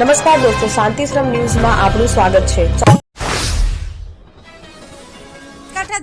નમસ્કાર દોસ્તો, શાંતિશ્રમ ન્યૂઝમાં આપનું સ્વાગત છે.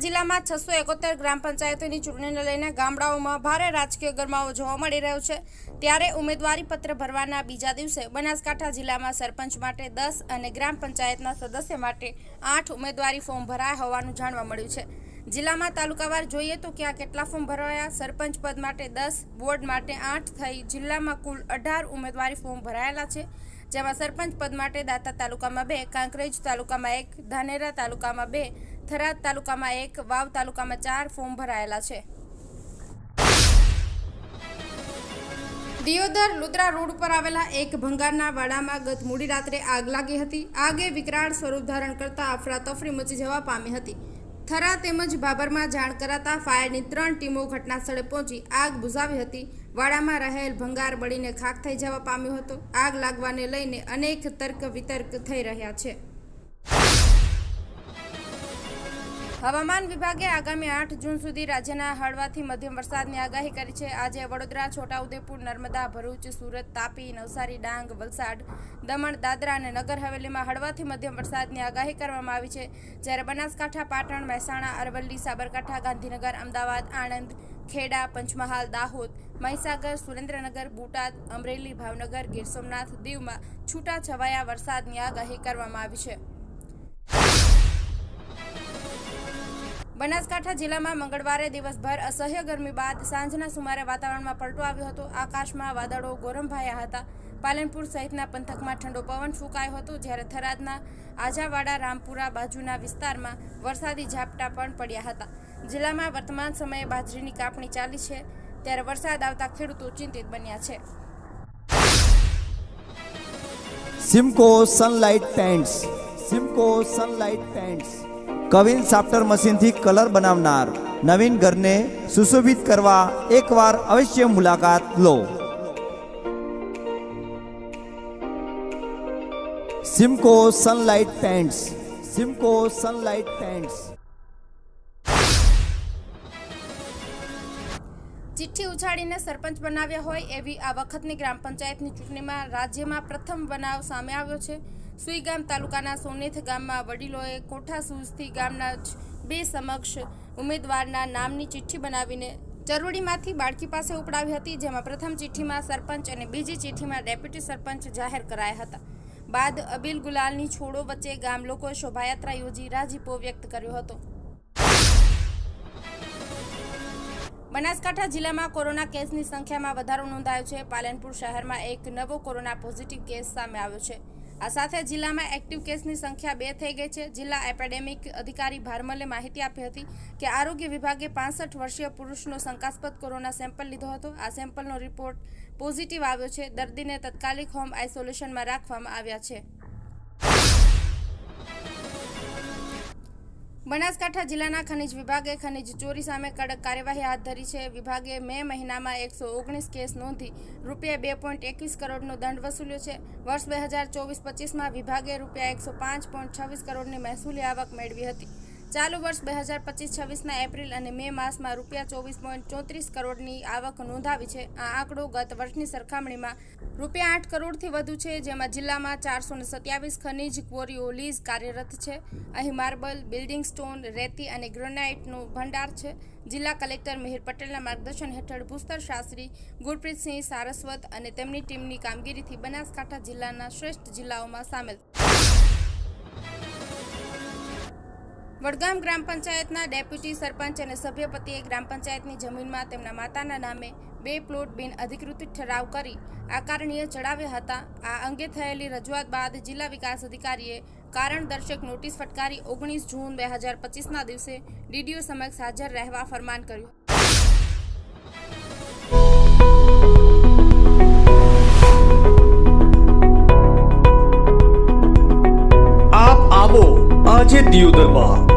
જિલ્લામાં છસો એકોતેર ગ્રામ પંચાયતોની ચૂંટણીને લઈને ગામડાઓમાં ભારે રાજકીય ગરમાવો જોવા મળી રહ્યો છે. ત્યારે ઉમેદવારી પત્ર ભરવાના બીજા દિવસે બનાસકાંઠા જિલ્લામાં સરપંચ માટે દસ અને ગ્રામ પંચાયતના સદસ્ય માટે આઠ ઉમેદવારી ફોર્મ ભરાયા હોવાનું જાણવા મળ્યું છે. જિલ્લામાં તાલુકાવાર જોઈએ તો ક્યાં કેટલા ફોર્મ ભરાયા? સરપંચ પદ માટે દસ બોર્ડ માટે આઠ થઈ જિલ્લામાં કુલ અઢાર ઉમેદવારી ફોર્મ ભરાયેલા છે. જેમાં સરપંચ પદ માટે દાતા તાલુકામાં બે, કાંકરેજ તાલુકામાં એક, ધાનેરા તાલુકામાં બે, થરાદ તાલુકામાં એક, વાવ તાલુકામાં ચાર ફોર્મ ભરાયેલા છે. દિયોદર લુદ્રા રોડ ઉપર આવેલા એક ભંગારના વાડામાં ગત મોડી રાત્રે આગ લાગી હતી. આગે વિકરાળ સ્વરૂપ ધારણ કરતા અફરાતફરી મચી જવા પામી હતી. થરા તેમજ બાબરમાં જાણ કરાતા ફાયરની ત્રણ ટીમો ઘટના સ્થળે પહોંચી આગ બુઝાવી હતી. વાડામાં રહેલ ભંગાર બળીને ખાખ થઈ જવા પામ્યો હતો. આગ લાગવાને લઈને અનેક તર્ક વિતર્ક થઈ રહ્યા છે. હવામાન વિભાગે આગામી આઠ જૂન સુધી રાજ્યના હળવાથી મધ્યમ વરસાદની આગાહી કરી છે. આજે વડોદરા, છોટાઉદેપુર, નર્મદા, ભરૂચ, સુરત, તાપી, નવસારી, ડાંગ, વલસાડ, દમણ, દાદરા અને નગર હવેલીમાં હળવાથી મધ્યમ વરસાદની આગાહી કરવામાં આવી છે. જ્યારે બનાસકાંઠા, પાટણ, મહેસાણા, અરવલ્લી, સાબરકાંઠા, ગાંધીનગર, અમદાવાદ, આણંદ ખેડા, પંચમહાલ, દાહોદ, મહીસાગર, સુરેન્દ્રનગર, બોટાદ, અમરેલી, ભાવનગર, ગીર સોમનાથ, દીવમાં છૂટા છવાયા વરસાદની આગાહી કરવામાં આવી છે. બનાસકાંઠા જિલ્લામાં મંગળવારે દિવસભર અસહ્ય ગરમી બાદ સાંજના સુમારે વાતાવરણમાં પલટો આવ્યો હતો. આકાશમાં વાદળો ગોરંભાયા હતા. પાલનપુર સહિતના પંથકમાં ઠંડો પવન ફૂંકાયો હતો, જ્યારે થરાદના આજાવાડા રામપુરા બાજુના વિસ્તારમાં વરસાદી ઝાપટા પણ પડ્યા હતા. જિલ્લામાં વર્તમાન સમયે બાજરીની કાપણી ચાલી છે, ત્યારે વરસાદ આવતા ખેડૂતો ચિંતિત બન્યા છે. Simco Sunlight Paints Simco Sunlight Paints queen સાફ્ટર મશીનથી કલર બનાવનાર નવીન ઘરને સુશોભિત કરવા એકવાર અવશ્ય મુલાકાત લો. Simco Sunlight Paints Simco Sunlight Paints ચિઠ્ઠી ઉછાળીને સરપંચ બનાવ્યા હોય એવી આ વખતની ગ્રામ પંચાયતની ચૂંટણીમાં રાજ્યમાં પ્રથમ બનાવ સામે આવ્યો છે. સુઈગામ તાલુકાના સોનેથ ગામમાં વડીલોએ કોઠા સુઝથી ગામના બે સમક્ષ ઉમેદવારના નામની ચિઠ્ઠી બનાવીને ચરોડીમાંથી બાળકી પાસે ઉપડાવી હતી, જેમાં પ્રથમ ચિઠ્ઠીમાં સરપંચ અને બીજી ચિઠ્ઠીમાં ડેપ્યુટી સરપંચ જાહેર કરાયા હતા. બાદ અબીલ ગુલાલની છોડો વચ્ચે ગામ લોકોએ શોભાયાત્રા યોજી રાજીપો વ્યક્ત કર્યો હતો. બનાસકાંઠા જિલ્લામાં કોરોના કેસની સંખ્યામાં વધારો નોંધાયો છે. પાલનપુર શહેરમાં એક નવો કોરોના પોઝિટિવ કેસ સામે આવ્યો છે. આ સાથે જિલ્લામાં એક્ટિવ કેસની સંખ્યા બે થઈ ગઈ છે. જિલ્લા એપેડેમિક અધિકારી ભારમલે માહિતી આપી હતી કે આરોગ્ય વિભાગે પાસઠ વર્ષીય પુરુષનો શંકાસ્પદ કોરોના સેમ્પલ લીધો હતો. આ સેમ્પલનો રિપોર્ટ પોઝિટિવ આવ્યો છે. દર્દીને તાત્કાલિક હોમ આઇસોલેશનમાં રાખવામાં આવ્યા છે. બનાસકાંઠા જિલ્લાના ખનિજ વિભાગે ખનિજ ચોરી સામે કડક કાર્યવાહી હાથ ધરી છે. વિભાગે મે મહિનામાં એકસો ઓગણીસ કેસ નોંધી રૂપિયા બે પોઈન્ટ એકવીસ કરોડનો દંડ વસૂલ્યો છે. વર્ષ બે હજાર ચોવીસ પચીસમાં વિભાગે રૂપિયા એકસો પાંચ પોઈન્ટ છવ્વીસ કરોડની મહેસૂલી આવક મેળવી હતી. ચાલુ વર્ષ બે હજાર પચીસ છવ્વીસના એપ્રિલ અને મે માસમાં રૂપિયા ચોવીસ પોઈન્ટ ચોત્રીસ કરોડની આવક નોંધાવી છે. આ આંકડો ગત વર્ષની સરખામણીમાં રૂપિયા આઠ કરોડથી વધુ છે, જેમાં જિલ્લામાં ચારસો સત્યાવીસ ખનીજ ક્વોરીઓ લીઝ કાર્યરત છે. અહીં માર્બલ, બિલ્ડિંગ સ્ટોન, રેતી અને ગ્રેનાઇટનો ભંડાર છે. જિલ્લા કલેક્ટર મિહિર પટેલના માર્ગદર્શન હેઠળ ભૂસ્તર શાસ્ત્રી ગુરપ્રીતસિંહ સારસ્વત અને તેમની ટીમની કામગીરીથી બનાસકાંઠા જિલ્લાના શ્રેષ્ઠ જિલ્લાઓમાં સામેલ વડગામ ગ્રામ પંચાયતના ડેપ્યુટી સરપંચ અને સભ્યપતિએ ગ્રામ પંચાયતની જમીનમાં તેમના માતાના નામે બે પ્લોટ બિન અધિકૃત ઠરાવ કરી આકારણીય ચડાવ્યા હતા. આ અંગે થયેલી રજૂઆત બાદ જિલ્લા વિકાસ અધિકારીએ કારણ દર્શક નોટિસ ફટકારી ઓગણીસ જૂન બે હજાર પચીસના દિવસે ડીડીઓ સમક્ષ હાજર રહેવા ફરમાન કર્યું. આજે દિયોદરમાં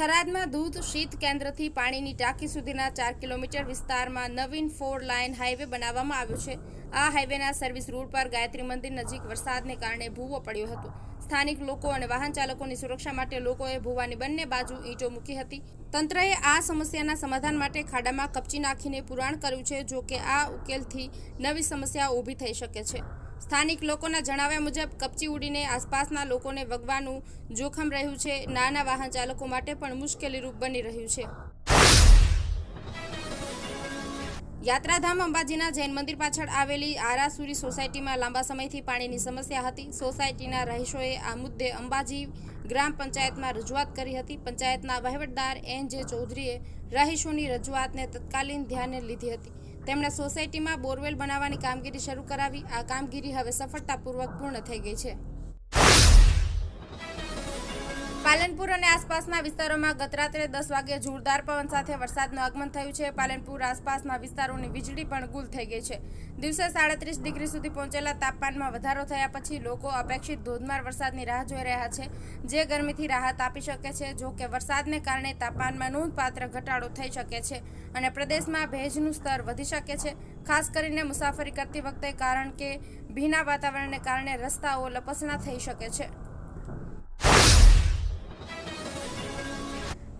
અમદાવાદમાં દૂધ શીત કેન્દ્રથી પાણીની ટાંકી સુધીના ચાર કિલોમીટર વિસ્તારમાં નવીન ફોર લાઇન હાઈવે બનાવવામાં આવ્યો છે. આ હાઈવેના સર્વિસ રૂટ પર ગાયત્રી મંદિર નજીક વરસાદને કારણે ભૂવો પડ્યો હતો. સ્થાનિક લોકો અને વાહન ચાલકોની સુરક્ષા માટે લોકોએ ભૂવાની બંને બાજુ ઈંટો મૂકી હતી. તંત્રએ આ સમસ્યાના સમાધાન માટે ખાડામાં કપચી નાખીને પુરાણ કર્યું છે, જો કે આ ઉકેલથી નવી સમસ્યા ઊભી થઈ શકે છે. સ્થાનિક લોકોના જણાવ્યા મુજબ, કપચી ઉડીને આસપાસના લોકોને વગવાનું જોખમ રહ્યું છે. નાના વાહન ચાલકો માટે પણ મુશ્કેલીરૂપ બની રહ્યું છે. યાત્રાધામ અંબાજીના જૈન મંદિર પાછળ આવેલી આરાસુરી સોસાયટીમાં લાંબા સમયથી પાણીની સમસ્યા હતી. સોસાયટીના રહીશોએ આ મુદ્દે અંબાજી ગ્રામ પંચાયતમાં રજૂઆત કરી હતી. પંચાયતના વહીવટદાર એન જે ચૌધરીએ રહીશોની રજૂઆતને તત્કાલીન ધ્યાને લીધી હતી. તેમણે સોસાયટીમાં બોરવેલ બનાવવાની કામગીરી શરૂ કરાવી. આ કામગીરી હવે સફળતાપૂર્વક પૂર્ણ થઈ ગઈ છે. પાલનપુર અને આસપાસના વિસ્તારોમાં ગતરાત્રે દસ વાગે જોરદાર પવન સાથે વરસાદનું આગમન થયું છે. પાલનપુર આસપાસના વિસ્તારોની વીજળી પણ ગુલ થઈ ગઈ છે. દિવસે સાડત્રીસ ડિગ્રી સુધી પહોંચેલા તાપમાનમાં વધારો થયા પછી લોકો અપેક્ષિત ધોધમાર વરસાદની રાહ જોઈ રહ્યા છે. જે ગરમીથી રાહત આપી શકે છે, જો કે વરસાદને કારણે તાપમાનમાં નોંધપાત્ર ઘટાડો થઈ શકે છે અને પ્રદેશમાં ભેજનું સ્તર વધી શકે છે. ખાસ કરીને મુસાફરી કરતી વખતે કારણ કે ભીના વાતાવરણને કારણે રસ્તાઓ લપસણા થઈ શકે છે.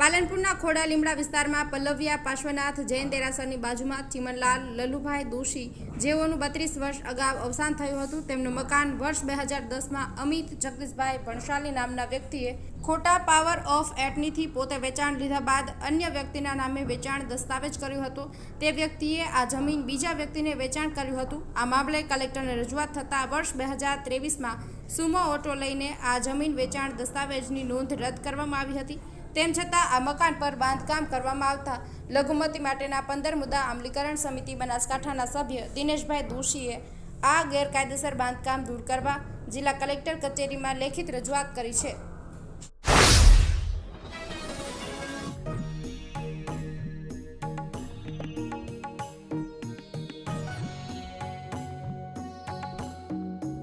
પાલનપુરના ખોડા લીમડા વિસ્તારમાં પલ્લવિયા પાર્શ્વનાથ જૈન દેરાસરની બાજુમાં ચિમનલાલ, લલુભાઈ દોશી જેઓનું બત્રીસ વર્ષ અગાઉ અવસાન થયું હતું. તેમનું મકાન વર્ષ બે હજાર દસમાં અમિત જગદીશભાઈ ભણશાલી નામના વ્યક્તિએ ખોટા પાવર ઓફ એટનીથી પોતે વેચાણ લીધા બાદ અન્ય વ્યક્તિના નામે વેચાણ દસ્તાવેજ કર્યું હતું. તે વ્યક્તિએ આ જમીન બીજા વ્યક્તિને વેચાણ કર્યું હતું. આ મામલે કલેક્ટરને રજૂઆત થતાં વર્ષ બે હજાર ત્રેવીસમાં સુમો ઓટો લઈને આ જમીન વેચાણ દસ્તાવેજની નોંધ રદ કરવામાં આવી હતી. તેમ છતાં આ મકાન પર બાંધકામ કરવામાં આવતા લઘુમતી માટેના પંદર મુદ્દા અમલીકરણ સમિતિ બનાસકાંઠાના સભ્ય દિનેશભાઈ દોશીએ આ ગેરકાયદેસર બાંધકામ દૂર કરવા જિલ્લા કલેક્ટર કચેરીમાં લેખિત રજૂઆત કરી છે.